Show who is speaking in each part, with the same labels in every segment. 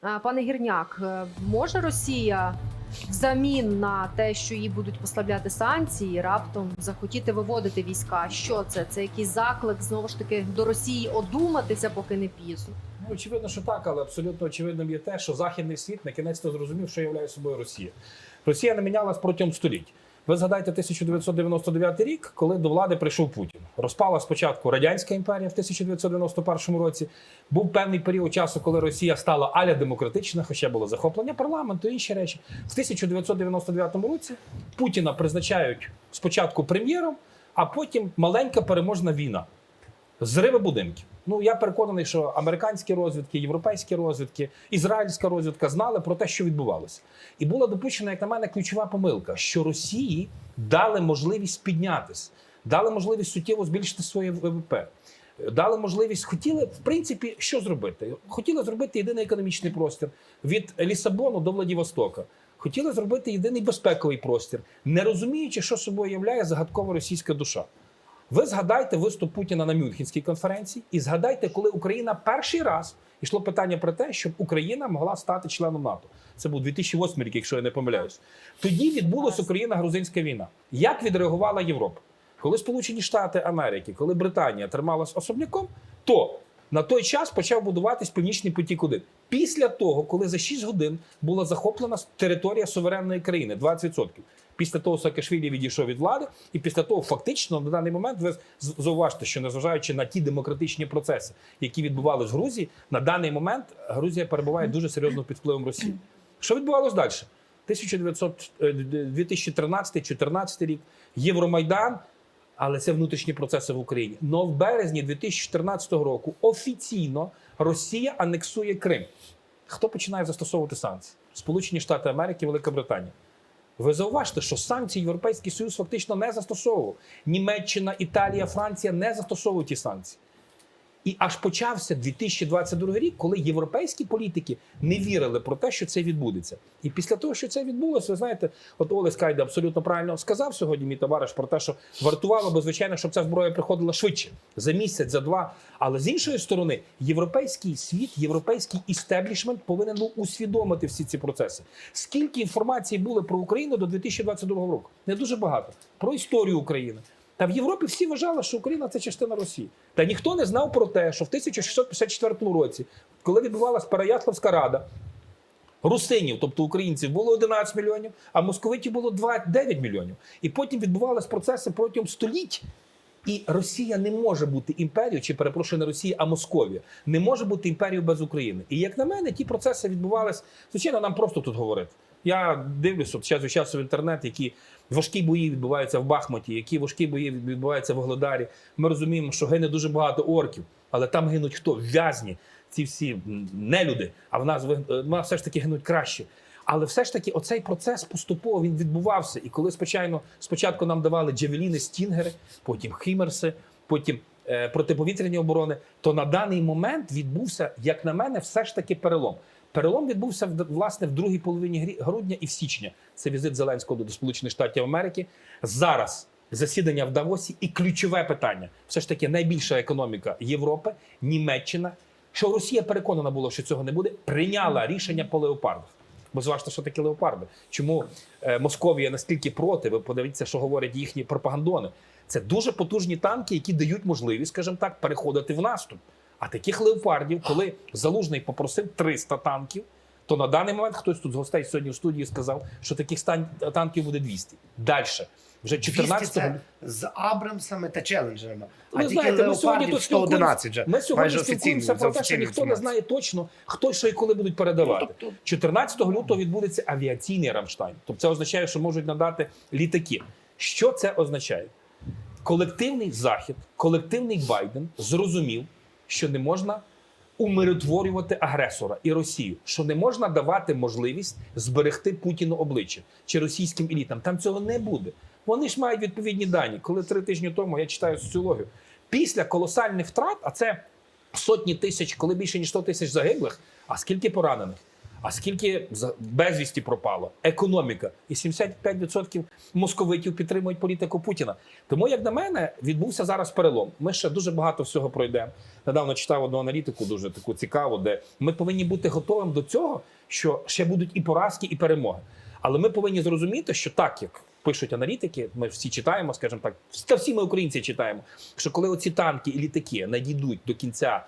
Speaker 1: Пане Гірняк, е, може Росія взамін на те, що їй будуть послабляти санкції, раптом захотіти виводити війська? Що це? Це якийсь заклик знову ж таки до Росії одуматися, поки не пізно.
Speaker 2: Ну, очевидно, що так, але абсолютно очевидним є те, що західний світ на кінець то зрозумів, що являє собою Росія. Росія не мінялась протягом століть. Ви згадайте 1999 рік, коли до влади прийшов Путін. Розпала спочатку радянська імперія в 1991 році. Був певний період часу, коли Росія стала аля демократична, хоча було захоплення парламенту і інші речі. В 1999 році Путіна призначають спочатку прем'єром, а потім маленька переможна війна. Зриви будинків. Ну я переконаний, що американські розвідки, європейські розвідки, ізраїльська розвідка знали про те, що відбувалося. І була допущена, як на мене, ключова помилка, що Росії дали можливість піднятися, дали можливість суттєво збільшити своє ВВП. Дали можливість, хотіли в принципі що зробити? Хотіли зробити єдиний економічний простір від Лісабону до Владивостока. Хотіли зробити єдиний безпековий простір, не розуміючи, що собою являє загадкова російська душа. Ви згадайте виступ Путіна на Мюнхенській конференції, і згадайте, коли Україна перший раз йшло питання про те, щоб Україна могла стати членом НАТО. Це був 2008 рік, якщо я не помиляюсь. Тоді відбулася Україна-грузинська війна. Як відреагувала Європа? Коли Сполучені Штати Америки, коли Британія трималась особняком, то на той час почав будуватись північний потік 1 Після того, коли за 6 годин була захоплена територія суверенної країни 20%. Після того Саакашвілі відійшов від влади, і після того, фактично, на даний момент ви зауважте, що незважаючи на ті демократичні процеси, які відбувалися в Грузії, на даний момент Грузія перебуває дуже серйозно під впливом Росії. Що відбувалось далі? 1900, е, 2013-2014 рік, Євромайдан, але це внутрішні процеси в Україні. Но в березні 2014 року офіційно Росія анексує Крим. Хто починає застосовувати санкції? Сполучені Штати Америки, Велика Британія. Ви зауважте, що санкції Європейський Союз фактично не застосовував. Німеччина, Італія, Франція не застосовують ті санкції. І аж почався 2022 рік, коли європейські політики не вірили про те, що це відбудеться. І після того, що це відбулося, ви знаєте, от Олес Кайда абсолютно правильно сказав сьогодні, мій товариш, про те, що вартувало би, звичайно, щоб ця зброя приходила швидше за місяць, за два. Але з іншої сторони, європейський світ, європейський істеблішмент повинен був усвідомити всі ці процеси. Скільки інформації було про Україну до 2022 року? Не дуже багато. Про історію України. Та в Європі всі вважали, що Україна це частина Росії. Та ніхто не знав про те, що в 1654 році, коли відбувалась Переяславська рада, русинів, тобто українців, було 11 мільйонів, а московитів було 2 9 мільйонів. І потім відбувалися процеси протягом століть. І Росія не може бути імперією, чи перепрошую не Росія, а Московія не може бути імперією без України. І як на мене, ті процеси відбувалися. Звичайно, нам просто тут говорити. Я дивлюся от час від часу в інтернет, які важкі бої відбуваються в Бахмуті, які важкі бої відбуваються в Огледарі. Ми розуміємо, що гине дуже багато орків, але там гинуть хто? В'язні, ці всі нелюди. А в нас е, в нас все ж таки гинуть краще. Але все ж таки, оцей процес поступово він відбувався. І коли спочатку, спочатку нам давали джавеліни, стінгери, потім хімерси, потім е, протиповітряні оборони, то на даний момент відбувся, як на мене, все ж таки перелом. Перелом відбувся власне в другій половині грудня і в січня. Це візит Зеленського до Сполучених Штатів Америки. Зараз засідання в Давосі і ключове питання: все ж таки найбільша економіка Європи, Німеччина. Що Росія переконана була, що цього не буде, прийняла рішення по леопардах. Бо зважте, що таке леопарди. Чому е, Московія настільки проти? Ви подивіться, що говорять їхні пропагандони. Це дуже потужні танки, які дають можливість, скажімо так, переходити в наступ. А таких леопардів, коли залужний попросив 300 танків, то на даний момент хтось тут з гостей сьогодні в студії сказав, що таких танків буде 200. Далі. Вже 14
Speaker 3: це з Абрамсами та Челенджерами. А
Speaker 2: ви знаєте, ми сьогодні тут
Speaker 3: 111 вже.
Speaker 2: Ми сьогодні спілкуємося про те, що ніхто не знає точно, хто що і коли будуть передавати.
Speaker 3: Ну, тобто-
Speaker 2: 14 лютого відбудеться авіаційний Рамштайн. Тобто це означає, що можуть надати літаки. Що це означає? Колективний захід, колективний Байден зрозумів, що не можна умиротворювати агресора і Росію, що не можна давати можливість зберегти Путіну обличчя чи російським елітам. Там цього не буде. Вони ж мають відповідні дані. Коли три тижні тому я читаю соціологію, після колосальних втрат, а це сотні тисяч, коли більше ніж 100 тисяч загиблих, а скільки поранених? А скільки безвісті пропало? Економіка. І 75% московитів підтримують політику Путіна. Тому, як на мене, відбувся зараз перелом. Ми ще дуже багато всього пройдемо. Недавно читав одну аналітику, дуже таку цікаву, де ми повинні бути готовим до цього, що ще будуть і поразки, і перемоги. Але ми повинні зрозуміти, що так як пишуть аналітики, ми всі читаємо, скажімо так, та всі ми українці читаємо, що коли оці танки і літаки надійдуть до кінця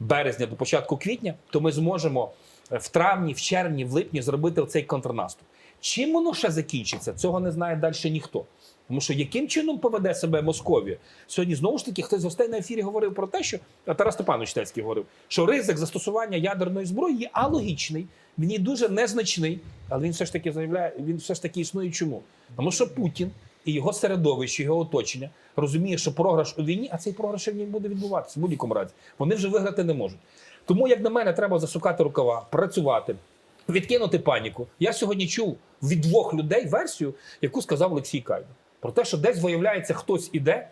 Speaker 2: березня, до початку квітня, то ми зможемо в травні, в червні, в липні зробити оцей контрнаступ. Чим воно ще закінчиться, цього не знає далі ніхто. Тому що яким чином поведе себе Московія? Сьогодні знову ж таки хтось з гостей на ефірі говорив про те, що Тарас Степанович Тецький говорив, що ризик застосування ядерної зброї є алогічний, він є дуже незначний, але він все ж таки заявляє, він все ж таки існує. Чому? Тому що Путін і його середовище, його оточення розуміє, що програш у війні, а цей програш у війні буде відбуватися в будь-якому разі. Вони вже виграти не можуть. Тому, як на мене, треба засукати рукава, працювати, відкинути паніку. Я сьогодні чув від двох людей версію, яку сказав Олексій Кайда. Про те, що десь виявляється, хтось іде,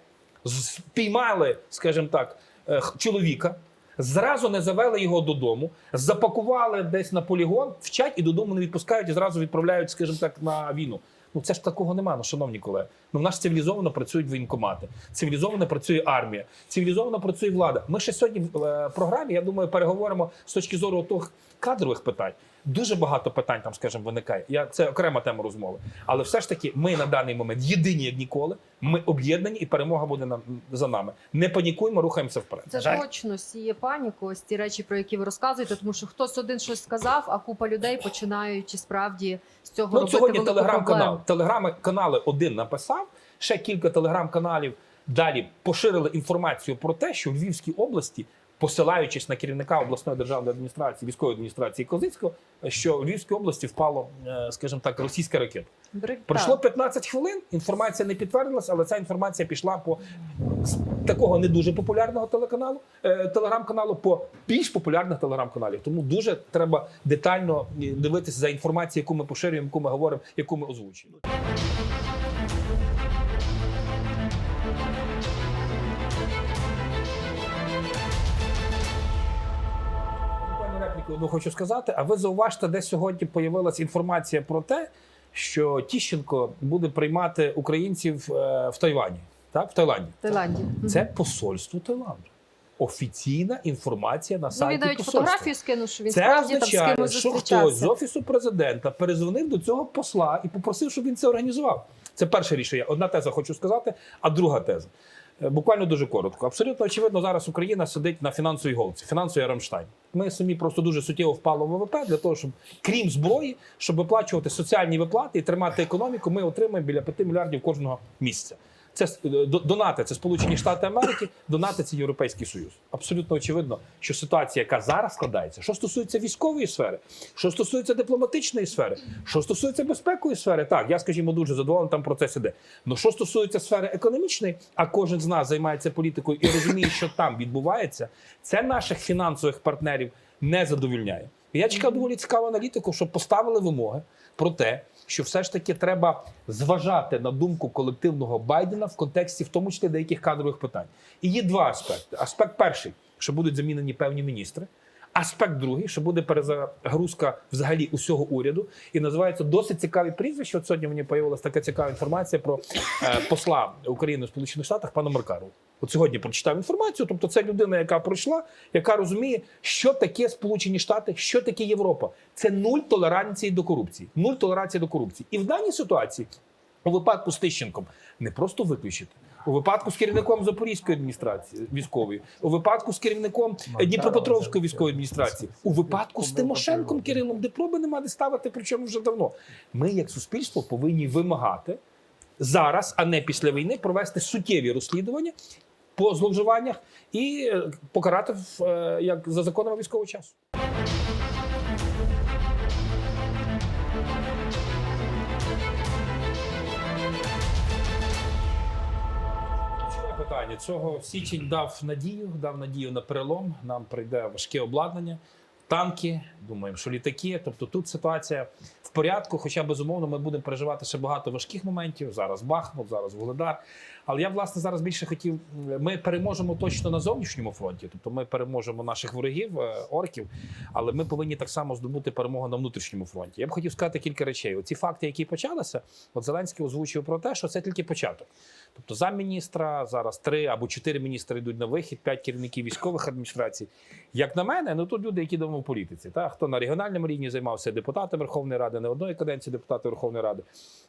Speaker 2: спіймали, скажімо так, е, чоловіка, зразу не завели його додому, запакували десь на полігон, вчать і додому не відпускають, і зразу відправляють, скажімо так, на війну. Ну це ж такого немає, ну, шановні колеги. Ну в нас цивілізовано працюють воєнкомати, цивілізовано працює армія, цивілізовано працює влада. Ми ще сьогодні в е, програмі, я думаю, переговоримо з точки зору тих кадрових питань. Дуже багато питань там, скажімо, виникає. Я це окрема тема розмови. Але все ж таки, ми на даний момент єдині як ніколи. Ми об'єднані, і перемога буде на, за нами. Не панікуємо, рухаємося вперед.
Speaker 1: Це
Speaker 3: Жаль.
Speaker 1: точно сіє паніку. Ось ті речі, про які ви розказуєте, тому що хтось один щось сказав, а купа людей починають справді з цього
Speaker 2: Ну,
Speaker 1: робити
Speaker 2: сьогодні телеграм-канал. Телеграм-канали один написав, ще кілька телеграм-каналів далі поширили інформацію про те, що в Львівській області, посилаючись на керівника обласної державної адміністрації, військової адміністрації Козицького, що в Львівській області впало, е, скажімо так, російська ракета. Пройшло
Speaker 1: так.
Speaker 2: 15 хвилин. Інформація не підтвердилася, але ця інформація пішла по такого не дуже популярного телеканалу, е, телеграм-каналу по більш популярних телеграм-каналів. Тому дуже треба детально е, дивитися за інформацією, яку ми поширюємо, яку ми говоримо, яку ми озвучуємо. Одну хочу сказати. А ви зауважте, де сьогодні появилася інформація про те, що Тіщенко буде приймати українців е, в Тайвані, так в Таїланді.
Speaker 1: В Таїланді.
Speaker 2: Це посольство Таїланду. Офіційна інформація на
Speaker 1: Ну, він навіть
Speaker 2: посольства.
Speaker 1: фотографію скинув, що він
Speaker 2: Це
Speaker 1: справді там з
Speaker 2: означає,
Speaker 1: кимось
Speaker 2: що хтось з офісу президента перезвонив до цього посла і попросив, щоб він це організував. Це перше рішення. Одна теза хочу сказати, а друга теза. Е, Буквально дуже коротко. Абсолютно очевидно, зараз Україна сидить на фінансовій голці, фінансовий Рамштайн. Ми самі просто дуже суттєво впали в ВВП для того, щоб крім зброї, щоб виплачувати соціальні виплати і тримати економіку, ми отримаємо біля 5 мільярдів кожного місяця. Це е, донати, це Сполучені Штати Америки, донати це Європейський Союз. Абсолютно очевидно, що ситуація, яка зараз складається, що стосується військової сфери, що стосується дипломатичної сфери, що стосується безпекової сфери, так я скажімо дуже задоволений, там процес іде. Ну що стосується сфери економічної, а кожен з нас займається політикою і розуміє, що там відбувається, це наших фінансових партнерів не задовільняє. Я чекав доволі цікаву аналітику, щоб поставили вимоги про те, що все ж таки треба зважати на думку колективного Байдена в контексті, в тому числі деяких кадрових питань. І є два аспекти: аспект перший, що будуть замінені певні міністри. Аспект другий, що буде перезагрузка взагалі усього уряду, і називається досить цікаві прізвища. От сьогодні мені появилася така цікава інформація про е, посла України в Сполучених Штатах пана Маркарова. От сьогодні прочитав інформацію. Тобто, це людина, яка пройшла, яка розуміє, що таке Сполучені Штати, що таке Європа. Це нуль толеранції до корупції. Нуль толерації до корупції. І в даній ситуації, у випадку з Тищенком, не просто виключити. У випадку з керівником Запорізької адміністрації військової, у випадку з керівником Дніпропетровської військової адміністрації, у випадку з Тимошенком Кирилом, де проби нема де ставити, причому вже давно. Ми, як суспільство, повинні вимагати зараз, а не після війни, провести суттєві розслідування по зловживаннях і е, покарати е, як за законами військового часу. Питання цього січень дав надію, дав надію на перелом. Нам прийде важке обладнання, танки. Думаємо, що літаки. Тобто тут ситуація в порядку. Хоча безумовно ми будемо переживати ще багато важких моментів. Зараз Бахмут, зараз Володар. Але я власне зараз більше хотів. Ми переможемо точно на зовнішньому фронті, тобто ми переможемо наших ворогів, е, орків, але ми повинні так само здобути перемогу на внутрішньому фронті. Я б хотів сказати кілька речей. Оці факти, які почалися, от Зеленський озвучив про те, що це тільки початок. Тобто замміністра зараз три або чотири міністри йдуть на вихід, п'ять керівників військових адміністрацій. Як на мене, ну тут люди, які давно в політиці, та хто на регіональному рівні займався депутати Верховної Ради, не одної каденції депутати Верховної Ради.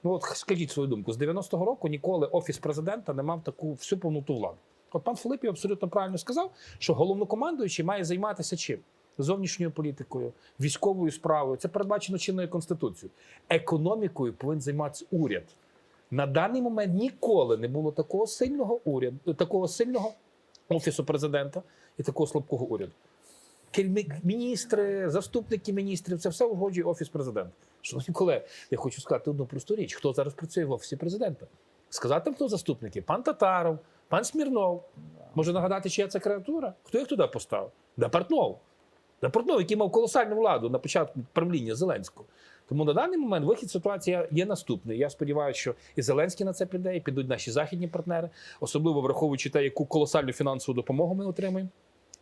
Speaker 2: Ну от скажіть свою думку, з 90-го року ніколи офіс президента не мав таку всю повноту влади. От пан Филиппів абсолютно правильно сказав, що головнокомандуючий має займатися чим? Зовнішньою політикою, військовою справою. Це передбачено чинною конституцією. Економікою повинен займатися уряд. На даний момент ніколи не було такого сильного уряду, такого сильного офісу президента і такого слабкого уряду. Міністри, заступники міністрів це все узгоджує офіс президента. Шановні колеги, я хочу сказати одну просту річ: хто зараз працює в офісі президента? Сказати, хто заступники? Пан Татаров, пан Смірнов. Може нагадати, чия це креатура? Хто їх туди поставив? Да Портнов. Да який мав колосальну владу на початку правління Зеленського. Тому на даний момент вихід ситуації є наступний. Я сподіваюся, що і Зеленський на це піде, і підуть наші західні партнери, особливо враховуючи те, яку колосальну фінансову допомогу ми отримаємо.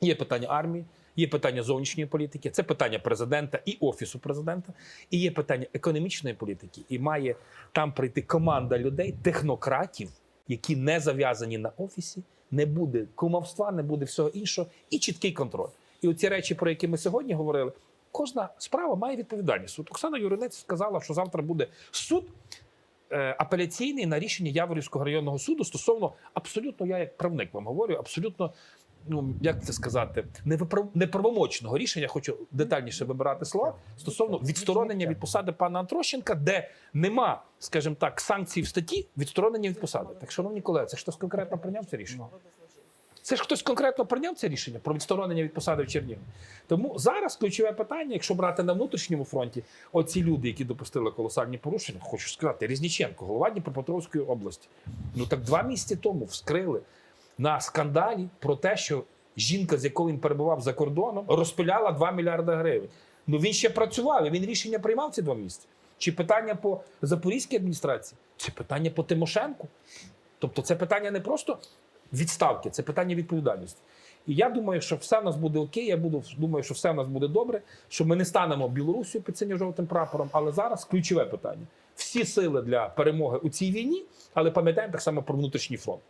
Speaker 2: Є питання армії, є питання зовнішньої політики, це питання президента і офісу президента, і є питання економічної політики. І має там прийти команда людей, технократів, які не зав'язані на офісі, не буде кумовства, не буде всього іншого, і чіткий контроль. І оці речі, про які ми сьогодні говорили, кожна справа має відповідальність. От Оксана Юринець сказала, що завтра буде суд е, апеляційний на рішення Яворівського районного суду стосовно абсолютно, я як правник вам говорю, абсолютно. Ну, як це сказати, неправомочного рішення, хочу детальніше вибирати слова стосовно відсторонення від посади пана Антрощенка, де нема, скажімо так, санкцій в статті відсторонення від посади. Так, шановні колеги, це ж хтось конкретно прийняв це рішення? Це ж хтось конкретно прийняв це рішення про відсторонення від посади в Чернігові. Тому зараз ключове питання, якщо брати на внутрішньому фронті, оці люди, які допустили колосальні порушення, хочу сказати, Різніченко, голова Дніпропетровської області. Ну так два місяці тому вскрили на скандалі про те, що жінка, з якою він перебував за кордоном, розпиляла 2 мільярди гривень. Ну він ще працював, і він рішення приймав ці два місяці. Чи питання по Запорізькій адміністрації, чи питання по Тимошенку. Тобто це питання не просто відставки, це питання відповідальності. І я думаю, що все в нас буде окей. Я буду думаю, що все в нас буде добре, що ми не станемо Білорусію під синьо-жовтим прапором. Але зараз ключове питання: всі сили для перемоги у цій війні, але пам'ятаємо так само про внутрішній фронт.